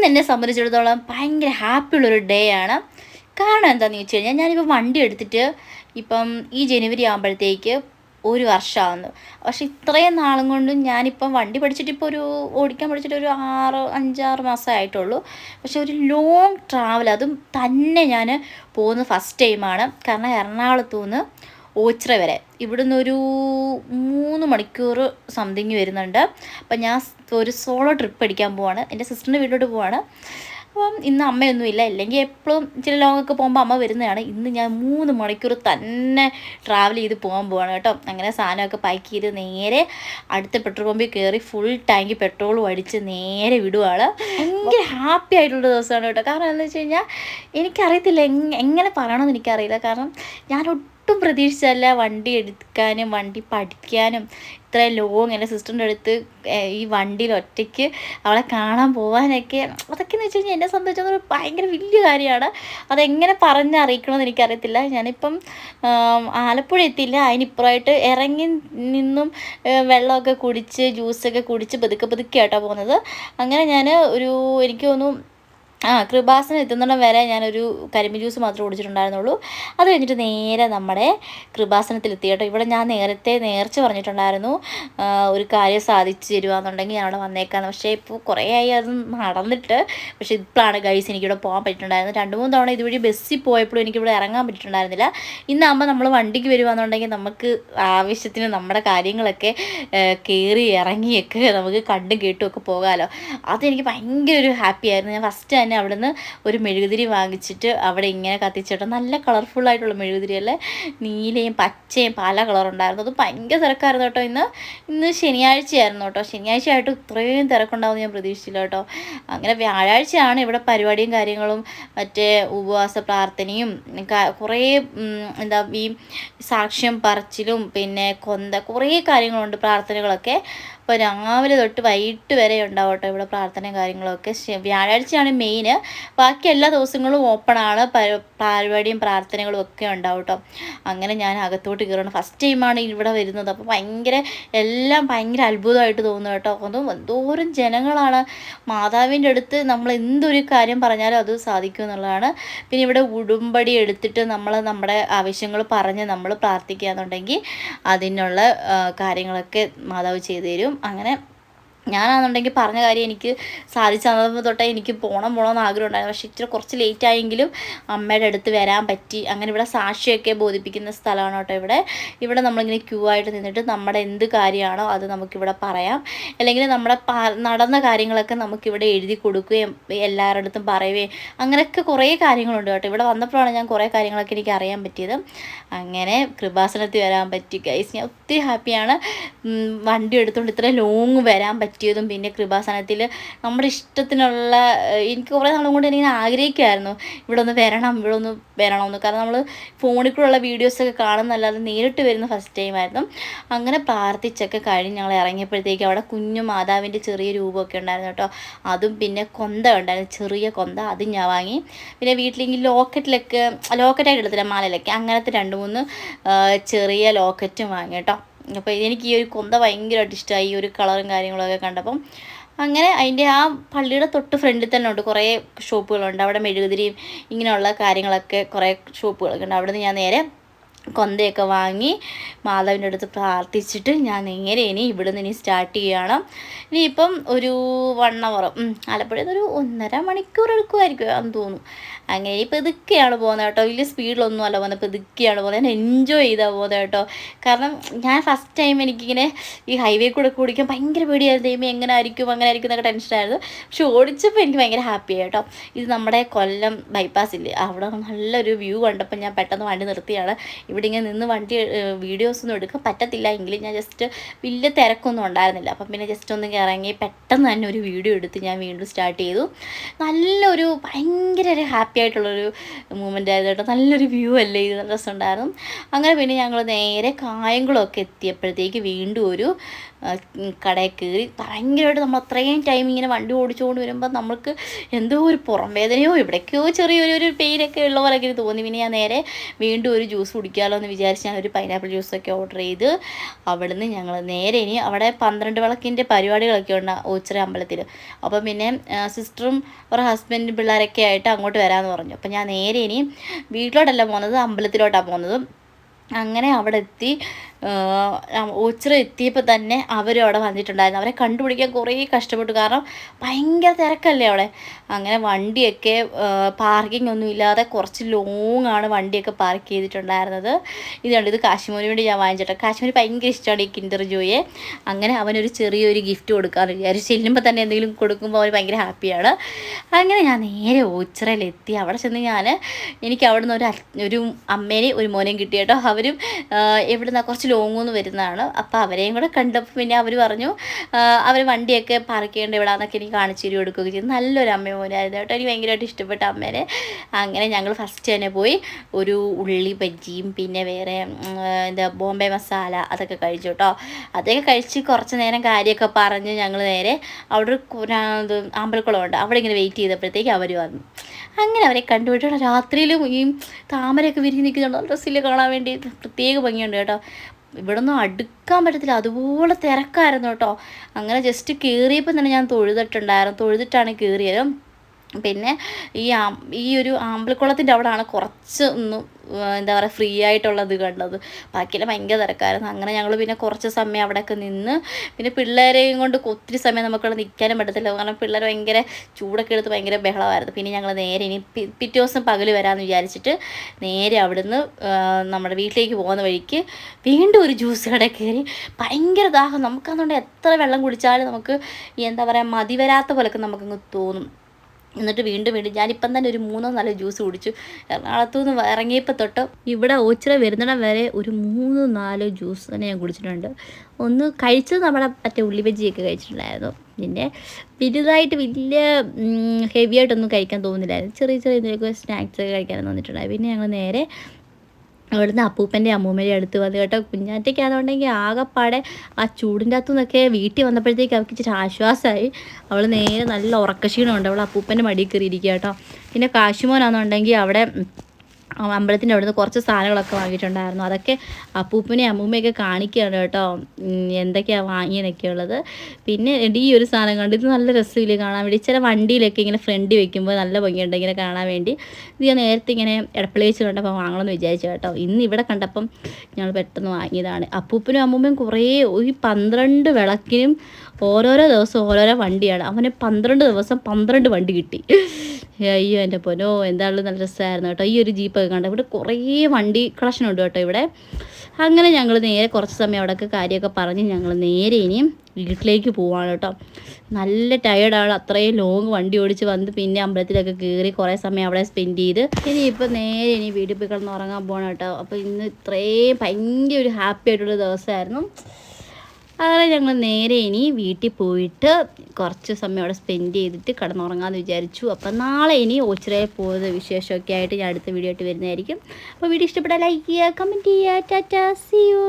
ഇന്ന് എന്നെ സംബന്ധിച്ചിടത്തോളം ഭയങ്കര ഹാപ്പിയുള്ളൊരു ഡേ ആണ്. കാരണം എന്താണെന്ന് ചോദിച്ചു കഴിഞ്ഞാൽ ഞാനിപ്പോൾ വണ്ടി എടുത്തിട്ട് ഇപ്പം ഈ ജനുവരി ആകുമ്പോഴത്തേക്ക് ഒരു വർഷമാകുന്നു പക്ഷെ ഇത്രയും നാളും കൊണ്ടും ഞാനിപ്പം വണ്ടി പഠിച്ചിട്ട് ഇപ്പോൾ ഒരു ഓടിക്കാൻ പഠിച്ചിട്ട് ഒരു ആറ് അഞ്ചാറ് മാസമേ ആയിട്ടുള്ളൂ. പക്ഷെ ഒരു ലോങ് ട്രാവൽ അതും തന്നെ ഞാൻ പോകുന്ന ഫസ്റ്റ് ടൈമാണ് കാരണം എറണാകുളത്തു നിന്ന് ഓച്ചിറ വരെ. ഇവിടുന്ന് ഒരു മൂന്ന് മണിക്കൂർ സംതിങ് വരുന്നുണ്ട്. അപ്പം ഞാൻ ഒരു സോളോ ട്രിപ്പ് അടിക്കാൻ പോവാണ്. എന്റെ സിസ്റ്ററിന്റെ വീട്ടിലോട്ട് പോവാണ്. അപ്പം ഇന്ന് അമ്മയൊന്നുമില്ല അല്ലെങ്കിൽ എപ്പോഴും ചില ലോങ്ങൊക്കെ പോകുമ്പോൾ അമ്മ വരുന്നതാണ്. ഇന്ന് ഞാൻ മൂന്ന് മണിക്കൂർ തന്നെ ട്രാവൽ ചെയ്ത് പോകാൻ പോവാണ് കേട്ടോ. അങ്ങനെ സാധനമൊക്കെ പാക്ക് ചെയ്ത് നേരെ അടുത്ത പെട്രോൾ പമ്പിൽ കയറി ഫുൾ ടാങ്ക് പെട്രോളും അടിച്ച് നേരെ വിടുവാണ്. ഭയങ്കര ഹാപ്പി ആയിട്ടുള്ള ദിവസമാണ് കേട്ടോ. കാരണം എന്താണെന്ന് വെച്ച് കഴിഞ്ഞാൽ എനിക്കറിയത്തില്ല എങ്ങനെ പറയണമെന്ന് എനിക്കറിയില്ല. കാരണം ഞാൻ ഒട്ടും പ്രതീക്ഷിച്ചല്ല വണ്ടി എടുക്കാനും വണ്ടി പഠിക്കാനും. ഇത്ര ലോങ് എന്റെ സിസ്റ്ററിന്റെ അടുത്ത് ഈ വണ്ടിയിൽ ഒറ്റയ്ക്ക് അവളെ കാണാൻ പോകാനൊക്കെ അതൊക്കെ എന്ന് വെച്ച് കഴിഞ്ഞാൽ എന്നെ സംബന്ധിച്ചൊരു ഭയങ്കര വലിയ കാര്യമാണ്. അതെങ്ങനെ പറഞ്ഞറിയിക്കണമെന്ന് എനിക്കറിയത്തില്ല. ഞാനിപ്പം ആലപ്പുഴ എത്തിയില്ല. അതിനിപ്പുറമായിട്ട് ഇറങ്ങി നിന്നും വെള്ളമൊക്കെ കുടിച്ച് ജ്യൂസൊക്കെ കുടിച്ച് പതുക്കെ പതുക്കെ ആയിട്ടാണ് പോകുന്നത്. അങ്ങനെ ഞാൻ ഒരു എനിക്ക് തോന്നുന്നു ആ കൃപാസനം എത്തുന്നിടം വരെ ഞാനൊരു കരിമ്പ് ജ്യൂസ് മാത്രമേ കുടിച്ചിട്ടുണ്ടായിരുന്നുള്ളൂ. അത് കഴിഞ്ഞിട്ട് നേരെ നമ്മുടെ കൃപാസനത്തിലെത്തി കേട്ടോ ഇവിടെ ഞാൻ നേരത്തെ നേർച്ച പറഞ്ഞിട്ടുണ്ടായിരുന്നു ഒരു കാര്യം സാധിച്ചു തരുവാന്നുണ്ടെങ്കിൽ ഞാൻ അവിടെ വന്നേക്കാന്ന്. പക്ഷേ ഇപ്പോൾ കുറേ ആയി അത് നടന്നിട്ട് പക്ഷേ ഇപ്പോഴാണ് ഗൈസ് എനിക്കിവിടെ പോകാൻ പറ്റിയിട്ടുണ്ടായിരുന്നത്. രണ്ട് മൂന്ന് തവണ ഇതുവഴി ബസ്സിൽ പോയപ്പോഴും എനിക്കിവിടെ ഇറങ്ങാൻ പറ്റിയിട്ടുണ്ടായിരുന്നില്ല. ഇന്നാകുമ്പോൾ നമ്മൾ വണ്ടിക്ക് വരുവാന്നുണ്ടെങ്കിൽ നമുക്ക് ആവശ്യത്തിന് നമ്മുടെ കാര്യങ്ങളൊക്കെ കയറി ഇറങ്ങിയൊക്കെ നമുക്ക് കണ്ടും കേട്ടും ഒക്കെ പോകാമല്ലോ അതെനിക്ക് ഭയങ്കര ഒരു ഹാപ്പി ആയിരുന്നു. ഞാൻ ഫസ്റ്റ് തന്നെ അവിടെ നിന്ന് ഒരു മെഴുകുതിരി വാങ്ങിച്ചിട്ട് അവിടെ ഇങ്ങനെ കത്തിച്ചിട്ട്. നല്ല കളർഫുൾ ആയിട്ടുള്ള മെഴുകുതിരി അല്ലേ? നീലയും പച്ചയും പല കളറുണ്ടായിരുന്നു അത് ഭയങ്കര തിരക്കായിരുന്നു കേട്ടോ ഇന്ന്. ഇന്ന് ശനിയാഴ്ചയായിരുന്നു കേട്ടോ. ശനിയാഴ്ച ആയിട്ട് ഇത്രയും തിരക്കുണ്ടാവും ഞാൻ പ്രതീക്ഷിച്ചില്ല കേട്ടോ. അങ്ങനെ വ്യാഴാഴ്ചയാണ് ഇവിടെ പരിപാടിയും കാര്യങ്ങളും മറ്റേ ഉപവാസ പ്രാർത്ഥനയും കുറേ എന്താ ഈ സാക്ഷ്യം പറച്ചിലും പിന്നെ കൊന്ത കുറേ കാര്യങ്ങളുണ്ട് പ്രാർത്ഥനകളൊക്കെ. അപ്പോൾ രാവിലെ തൊട്ട് വൈകിട്ട് വരെ ഉണ്ടാവും ഇവിടെ പ്രാർത്ഥനയും കാര്യങ്ങളൊക്കെ വ്യാഴാഴ്ചയാണ് മെയിൻ ബാക്കി എല്ലാ ദിവസങ്ങളും ഓപ്പണാണ് പരിപാടിയും പ്രാർത്ഥനകളും ഒക്കെ ഉണ്ടാവും കേട്ടോ. അങ്ങനെ ഞാൻ അകത്തോട്ട് കയറണം ഫസ്റ്റ് ടൈമാണ് ഇവിടെ വരുന്നത്. അപ്പോൾ ഭയങ്കര എല്ലാം ഭയങ്കര അത്ഭുതമായിട്ട് തോന്നുന്നു കേട്ടോ. അതും എന്തോരം ജനങ്ങളാണ്. മാതാവിന്റെ അടുത്ത് നമ്മൾ എന്തൊരു കാര്യം പറഞ്ഞാലും അത് സാധിക്കും എന്നുള്ളതാണ്. പിന്നെ ഇവിടെ ഉടുമ്പടി എടുത്തിട്ട് നമ്മൾ നമ്മുടെ ആവശ്യങ്ങൾ പറഞ്ഞ് നമ്മൾ പ്രാർത്ഥിക്കുക എന്നുണ്ടെങ്കിൽ അതിനുള്ള കാര്യങ്ങളൊക്കെ മാതാവ് ചെയ്തു തരും. അങ്ങനെ ഞാനാണെന്നുണ്ടെങ്കിൽ പറഞ്ഞ കാര്യം എനിക്ക് സാധിച്ചു തൊട്ടേ എനിക്ക് പോകണം പോകണമെന്ന് ആഗ്രഹം ഉണ്ടായിരുന്നു. പക്ഷേ ഇച്ചിരി കുറച്ച് ലേറ്റ് ആയെങ്കിലും അമ്മയുടെ അടുത്ത് വരാൻ പറ്റി. അങ്ങനെ ഇവിടെ സാക്ഷിയൊക്കെ ബോധിപ്പിക്കുന്ന സ്ഥലമാണ് കേട്ടോ ഇവിടെ. ഇവിടെ നമ്മളിങ്ങനെ ക്യൂ ആയിട്ട് നിന്നിട്ട് നമ്മുടെ എന്ത് കാര്യമാണോ അത് നമുക്കിവിടെ പറയാം. അല്ലെങ്കിൽ നമ്മുടെ നടന്ന കാര്യങ്ങളൊക്കെ നമുക്കിവിടെ എഴുതി കൊടുക്കുകയും എല്ലാവരുടെ അടുത്തും പറയുകയും അങ്ങനെയൊക്കെ കുറേ കാര്യങ്ങളുണ്ട് കേട്ടോ. ഇവിടെ വന്നപ്പോഴാണ് ഞാൻ കുറേ കാര്യങ്ങളൊക്കെ എനിക്ക് അറിയാൻ പറ്റിയത്. അങ്ങനെ കൃപാസനത്തിൽ വരാൻ പറ്റി. ഗൈസ് ഞാൻ ഒത്തിരി ഹാപ്പിയാണ് വണ്ടി എടുത്തുകൊണ്ട് ഇത്ര ലോങ് വരാൻ പറ്റിയതും പിന്നെ കൃപാസനത്തിൽ നമ്മുടെ ഇഷ്ടത്തിനുള്ള എനിക്ക് കുറേ നാളും കൊണ്ട് എനിക്ക് ആഗ്രഹിക്കുമായിരുന്നു ഇവിടെ ഒന്ന് വരണം ഇവിടെ ഒന്ന് വരണമെന്ന് കാരണം നമ്മൾ ഫോണിൽ കൂടെയുള്ള വീഡിയോസൊക്കെ കാണുന്നല്ലാതെ നേരിട്ട് വരുന്ന ഫസ്റ്റ് ടൈം ആയിരുന്നു. അങ്ങനെ പ്രാർത്ഥിച്ചൊക്കെ കഴിഞ്ഞ് ഞങ്ങൾ ഇറങ്ങിയപ്പോഴത്തേക്ക് അവിടെ കുഞ്ഞു മാതാവിന്റെ ചെറിയ രൂപമൊക്കെ ഉണ്ടായിരുന്നു കേട്ടോ. അതും പിന്നെ കൊന്ത ഉണ്ടായിരുന്നു ചെറിയ കൊന്ത. അതും ഞാൻ വാങ്ങി. പിന്നെ വീട്ടിലെങ്കിൽ ലോക്കറ്റിലൊക്കെ ലോക്കറ്റായിട്ട് എടുത്തില്ല മാലയിലൊക്കെ. അങ്ങനത്തെ രണ്ട് മൂന്ന് ചെറിയ ലോക്കറ്റും വാങ്ങി കേട്ടോ. അപ്പോൾ എനിക്ക് ഈ ഒരു കൊന്ത ഭയങ്കരമായിട്ട് ഇഷ്ടമായി ഈ ഒരു കളറും കാര്യങ്ങളൊക്കെ കണ്ടപ്പം. അങ്ങനെ അതിന്റെ ആ പള്ളിയുടെ തൊട്ട് ഫ്രണ്ടിൽ തന്നെ ഉണ്ട് കുറേ ഷോപ്പുകളുണ്ട്. അവിടെ മെഴുകുതിരിയും ഇങ്ങനെയുള്ള കാര്യങ്ങളൊക്കെ കുറേ ഷോപ്പുകളൊക്കെ ഉണ്ട്. അവിടെ നിന്ന് ഞാൻ നേരെ കൊന്തയൊക്കെ വാങ്ങി മാതാവിന്റെ അടുത്ത് പ്രാർത്ഥിച്ചിട്ട് ഞാൻ എങ്ങനെ ഇനി ഇവിടെ നിന്ന് ഇനി സ്റ്റാർട്ട് ചെയ്യുകയാണ് ഇനിയിപ്പം ഒരു വൺ അവർ ആലപ്പുഴയിൽ ഒരു ഒന്നര മണിക്കൂർ എടുക്കുമായിരിക്കും എന്ന് തോന്നുന്നു. അങ്ങനെ ഇനി പെതുക്കെയാണ് പോകുന്നത് കേട്ടോ. വലിയ സ്പീഡിലൊന്നും അല്ല പോകുന്നത്. പെതുക്കെയാണ് പോകുന്നത്. ഞാൻ എൻജോയ് ചെയ്താൽ പോകുന്നത് കേട്ടോ. കാരണം ഞാൻ ഫസ്റ്റ് ടൈം എനിക്കിങ്ങനെ ഈ ഹൈവേ കൂടെ ഓടിക്കാൻ ഭയങ്കര പേടിയായിരുന്നു. ദൈവം എങ്ങനെ ആയിരിക്കും അങ്ങനെ ആയിരിക്കും എന്നൊക്കെ ടെൻഷനായിരുന്നു പക്ഷെ ഓടിച്ചപ്പോൾ എനിക്ക് ഭയങ്കര ഹാപ്പി കേട്ടോ. ഇത് നമ്മുടെ കൊല്ലം ബൈപ്പാസ് ഇല്ലേ? അവിടെ നല്ലൊരു വ്യൂ കണ്ടപ്പോൾ ഞാൻ പെട്ടെന്ന് വണ്ടി നിർത്തിയാണ്. ഇവിടെ ഇങ്ങനെ നിന്ന് വണ്ടി വീഡിയോസ് ഒന്നും എടുക്കാൻ പറ്റത്തില്ല എങ്കിലും ഞാൻ ജസ്റ്റ് വലിയ തിരക്കൊന്നും ഉണ്ടായിരുന്നില്ല. അപ്പം പിന്നെ ജസ്റ്റ് ഒന്ന് ഇറങ്ങി പെട്ടെന്ന് തന്നെ ഒരു വീഡിയോ എടുത്ത് ഞാൻ വീണ്ടും സ്റ്റാർട്ട് ചെയ്തു. നല്ലൊരു ഭയങ്കര ഒരു ഹാപ്പി ആയിട്ടുള്ളൊരു മൂമെന്റ് ആയിരുന്നു കേട്ടോ. നല്ലൊരു വ്യൂ അല്ലേ? ഇത് നല്ല രസമുണ്ടായിരുന്നു. അങ്ങനെ പിന്നെ ഞങ്ങൾ നേരെ കായംകുളമൊക്കെ എത്തിയപ്പോഴത്തേക്ക് വീണ്ടും ഒരു കടയിൽ കയറി ഭയങ്കരമായിട്ട് നമ്മൾ അത്രയും ടൈം ഇങ്ങനെ വണ്ടി ഓടിച്ചുകൊണ്ട് വരുമ്പോൾ നമുക്ക് എന്തോ ഒരു പുറം വേദനയോ എവിടേക്കോ ചെറിയൊരു ഒരു പെയിനൊക്കെ ഉള്ള പോലെ എനിക്ക് തോന്നി. പിന്നെ ഞാൻ നേരെ വീണ്ടും ഒരു ജ്യൂസ് കുടിക്കാമല്ലോ എന്ന് വിചാരിച്ച് ഒരു പൈനാപ്പിൾ ജ്യൂസൊക്കെ ഓർഡർ ചെയ്ത് അവിടുന്ന് ഞങ്ങൾ നേരെ ഇനി അവിടെ പന്ത്രണ്ട് വിളക്കിന്റെ പരിപാടികളൊക്കെ ഉണ്ട് ഓച്ചിറ അമ്പലത്തിൽ അപ്പം പിന്നെ സിസ്റ്ററും ഒരു ഹസ്ബൻഡും പിള്ളേരൊക്കെ ആയിട്ട് അങ്ങോട്ട് വരാമെന്ന് പറഞ്ഞു. അപ്പം ഞാൻ നേരെ ഇനി വീട്ടിലോട്ടല്ല പോകുന്നത് അമ്പലത്തിലോട്ടാണ് പോകുന്നത് അങ്ങനെ അവിടെ എത്തി. ഓച്ചിറ എത്തിയപ്പോൾ തന്നെ അവരും അവിടെ വന്നിട്ടുണ്ടായിരുന്നു. അവരെ കണ്ടുപിടിക്കാൻ കുറേ കഷ്ടപ്പെട്ടു. കാരണം ഭയങ്കര തിരക്കല്ലേ അവിടെ. അങ്ങനെ വണ്ടിയൊക്കെ പാർക്കിംഗ് ഒന്നും ഇല്ലാതെ കുറച്ച് ലോങ് ആണ് വണ്ടിയൊക്കെ പാർക്ക് ചെയ്തിട്ടുണ്ടായിരുന്നത്. ഇതുകൊണ്ട് ഇത് കാശ്മീരി വേണ്ടി ഞാൻ വാങ്ങിച്ചിട്ടെ. കാശ്മീരി ഭയങ്കര ഇഷ്ടമാണ് ഈ കിൻഡർ ജോയെ അങ്ങനെ അവനൊരു ചെറിയൊരു ഗിഫ്റ്റ് കൊടുക്കാറ് വിചാരിച്ചു. ചെല്ലുമ്പോൾ തന്നെ എന്തെങ്കിലും കൊടുക്കുമ്പോൾ അവൻ ഭയങ്കര ഹാപ്പിയാണ് അങ്ങനെ ഞാൻ നേരെ ഓച്ചിറയിലെത്തി അവിടെ ചെന്ന് ഞാൻ എനിക്ക് അവിടെ നിന്ന് ഒരു ഒരു അമ്മേനെയും ഒരു മോനെയും കിട്ടി കേട്ടോ. അവരും എവിടെ നിന്നാണ് കുറച്ച് ലോങ്ങൊന്ന് വരുന്നതാണ്. അപ്പോൾ അവരെയും കൂടെ കണ്ടപ്പോൾ പിന്നെ അവർ പറഞ്ഞു അവർ വണ്ടിയൊക്കെ പാർക്ക് ചെയ്യേണ്ട എന്നൊക്കെ എനിക്ക് കാണിച്ചു തരും കൊടുക്കുകയൊക്കെ ചെയ്തു. നല്ലൊരു അമ്മയും മോനായിരുന്നു കേട്ടോ. എനിക്ക് ഭയങ്കരമായിട്ട് ഇഷ്ടപ്പെട്ട അമ്മേനെ. അങ്ങനെ ഞങ്ങൾ ഫസ്റ്റ് തന്നെ പോയി ഒരു ഉള്ളി ബജ്ജിയും പിന്നെ വേറെ എന്താ ബോംബെ മസാല അതൊക്കെ കഴിച്ചു കേട്ടോ. അതൊക്കെ കഴിച്ച് കുറച്ച് നേരം കാര്യമൊക്കെ പറഞ്ഞ് ഞങ്ങൾ നേരെ അവിടെ ഒരു അമ്പലക്കുളമുണ്ട് അവിടെ ഇങ്ങനെ വെയിറ്റ് ചെയ്തപ്പോഴത്തേക്ക് അവർ വന്നു. അങ്ങനെ അവരെ കണ്ടുപിടിച്ചുള്ള രാത്രിയിലും ഈ താമരയൊക്കെ വിരിഞ്ഞ് നിൽക്കുന്നുണ്ട്. ഡ്രസ്സിൽ കാണാൻ വേണ്ടി. പ്രത്യേക ഭംഗിയുണ്ട് കേട്ടോ. ഇവിടെ ഒന്നും അടുക്കാൻ പറ്റത്തില്ല. അതുപോലെ തിരക്കായിരുന്നു കേട്ടോ. അങ്ങനെ ജസ്റ്റ് കയറിയപ്പോൾ തന്നെ ഞാൻ തൊഴുതിട്ടുണ്ടായിരുന്നു. തൊഴുതിട്ടാണ് കയറിയത് പിന്നെ ഈ ഈ ഒരു ആമ്പലക്കുളത്തിന്റെ അവിടെയാണ് കുറച്ച് ഒന്ന് എന്താ പറയുക ഫ്രീ ആയിട്ടുള്ളത് കണ്ടത്. ബാക്കിയെല്ലാം ഭയങ്കര തിരക്കായിരുന്നു. അങ്ങനെ ഞങ്ങൾ പിന്നെ കുറച്ച് സമയം അവിടെയൊക്കെ നിന്ന് പിന്നെ പിള്ളേരെയും കൊണ്ട് ഒത്തിരി സമയം നമുക്കവിടെ നിൽക്കാനും പറ്റത്തില്ല. കാരണം പിള്ളേർ ഭയങ്കര ചൂടൊക്കെ എടുത്ത് ഭയങ്കര ബഹളമായിരുന്നു. പിന്നെ ഞങ്ങൾ നേരെ ഇനി പിറ്റേ ദിവസം പകൽ വരാമെന്ന് വിചാരിച്ചിട്ട് നേരെ അവിടുന്ന് നമ്മുടെ വീട്ടിലേക്ക് പോകുന്ന വഴിക്ക് വീണ്ടും ഒരു ജ്യൂസ് കട കയറി ഭയങ്കര ദാഹം. നമുക്കതുകൊണ്ട് എത്ര വെള്ളം കുടിച്ചാലും നമുക്ക് എന്താ പറയുക മതി വരാത്ത പോലൊക്കെ നമുക്കങ്ങ് തോന്നും. എന്നിട്ട് വീണ്ടും വീണ്ടും ഞാനിപ്പം തന്നെ ഒരു മൂന്നോ നാലോ ജ്യൂസ് കുടിച്ചു. എറണാകുളത്തു നിന്ന് ഇറങ്ങിയപ്പോൾ തൊട്ട് ഇവിടെ ഓച്ചിറ വരുന്നിടം വരെ ഒരു മൂന്ന് നാല് ജ്യൂസ് തന്നെ ഞാൻ കുടിച്ചിട്ടുണ്ട്. ഒന്ന് കഴിച്ചത് നമ്മുടെ മറ്റേ ഉള്ളി ബജിയൊക്കെ കഴിച്ചിട്ടുണ്ടായിരുന്നു. പിന്നെ വലുതായിട്ട് വലിയ ഹെവി ആയിട്ടൊന്നും കഴിക്കാൻ തോന്നുന്നില്ലായിരുന്നു. ചെറിയ ചെറിയ സ്നാക്സ് ഒക്കെ കഴിക്കാൻ തോന്നിയിട്ടുണ്ടായിരുന്നു പിന്നെ ഞങ്ങൾ നേരെ അവിടുന്ന് അപ്പൂപ്പന്റെ അമ്മൂമ്മയുടെ അടുത്ത് വന്ന് കേട്ടോ. കുഞ്ഞാറ്റയ്ക്കാണെന്നുണ്ടെങ്കിൽ ആകെപ്പാടെ ആ ചൂടിന്റെ അകത്തു നിന്നൊക്കെ വീട്ടിൽ വന്നപ്പോഴത്തേക്ക് അവൾക്ക് ഇച്ചിരി ആശ്വാസമായി അവൾ നേരെ നല്ല ഉറക്കക്ഷീണമുണ്ട്. അവൾ അപ്പൂപ്പന്റെ മടിയിൽ കയറിയിരിക്കുക കേട്ടോ. പിന്നെ കാശുമോനാണെന്നുണ്ടെങ്കിൽ അവിടെ അമ്പലത്തിന്റെ അവിടുന്ന് കുറച്ച് സാധനങ്ങളൊക്കെ വാങ്ങിയിട്ടുണ്ടായിരുന്നു. അതൊക്കെ അപ്പൂപ്പനെ അമ്മൂമ്മയൊക്കെ കാണിക്കുകയാണ് കേട്ടോ. എന്തൊക്കെയാണ് വാങ്ങിയതൊക്കെ ഉള്ളത്. പിന്നെ ഈ ഒരു സാധനം കണ്ട് ഇത് നല്ല രസമില്ല കാണാൻ വേണ്ടി. ചില വണ്ടിയിലൊക്കെ ഇങ്ങനെ ഫ്രണ്ട് വെക്കുമ്പോൾ നല്ല ഭംഗിയുണ്ട് ഇങ്ങനെ കാണാൻ വേണ്ടി. ഇത് ഞാൻ നേരത്തെ ഇങ്ങനെ എടപ്പള്ളി വെച്ച് കണ്ടപ്പോൾ വാങ്ങണമെന്ന് വിചാരിച്ചു കേട്ടോ. ഇന്ന് ഇവിടെ കണ്ടപ്പം ഞങ്ങൾ പെട്ടെന്ന് വാങ്ങിയതാണ്. അപ്പൂപ്പനും അമ്മൂമ്മയും കുറേ ഈ പന്ത്രണ്ട് വിളക്കിനും ഓരോരോ ദിവസം ഓരോരോ വണ്ടിയാണ്. അവന് പന്ത്രണ്ട് ദിവസം പന്ത്രണ്ട് വണ്ടി കിട്ടി. അയ്യോ എന്റെ പൊനോ എന്താണല്ലോ നല്ല രസമായിരുന്നു കേട്ടോ. ഈ ഒരു ജീപ്പൊക്കെ കണ്ടോ ഇവിടെ കുറേ വണ്ടി കളക്ഷൻ ഉണ്ട് കേട്ടോ ഇവിടെ. അങ്ങനെ ഞങ്ങൾ നേരെ കുറച്ച് സമയം അവിടെയൊക്കെ കാര്യമൊക്കെ പറഞ്ഞ് ഞങ്ങൾ നേരെ ഇനിയും വീട്ടിലേക്ക് പോവാണ് കേട്ടോ. നല്ല ടയേർഡാണ് അത്രയും ലോങ് വണ്ടി ഓടിച്ച് വന്ന് പിന്നെ അമ്പലത്തിലൊക്കെ കയറി കുറേ സമയം അവിടെ സ്പെൻഡ് ചെയ്ത്. ഇനി ഇപ്പോൾ നേരെ ഇനി വീട്ടിൽ പോയി കിടന്ന് ഉറങ്ങാൻ പോകണം കേട്ടോ. അപ്പോൾ ഇന്ന് ഇത്രയും ഭയങ്കര ഒരു ഹാപ്പി ആയിട്ടുള്ള ദിവസമായിരുന്നു. അങ്ങനെ ഞങ്ങൾ നേരെ ഇനി വീട്ടിൽ പോയിട്ട് കുറച്ച് സമയം അവിടെ സ്പെൻഡ് ചെയ്തിട്ട് കിടന്നുറങ്ങാമെന്ന് വിചാരിച്ചു. അപ്പം നാളെ ഇനി ഓച്ചിറയിൽ പോകുന്ന വിശേഷമൊക്കെ ആയിട്ട് ഞാൻ അടുത്ത വീഡിയോ ആയിട്ട് വരുന്നതായിരിക്കും. അപ്പോൾ വീഡിയോ ഇഷ്ടപ്പെട്ടാൽ ലൈക്ക് ചെയ്യുക കമന്റ് ചെയ്യുക ടാറ്റാ സി യു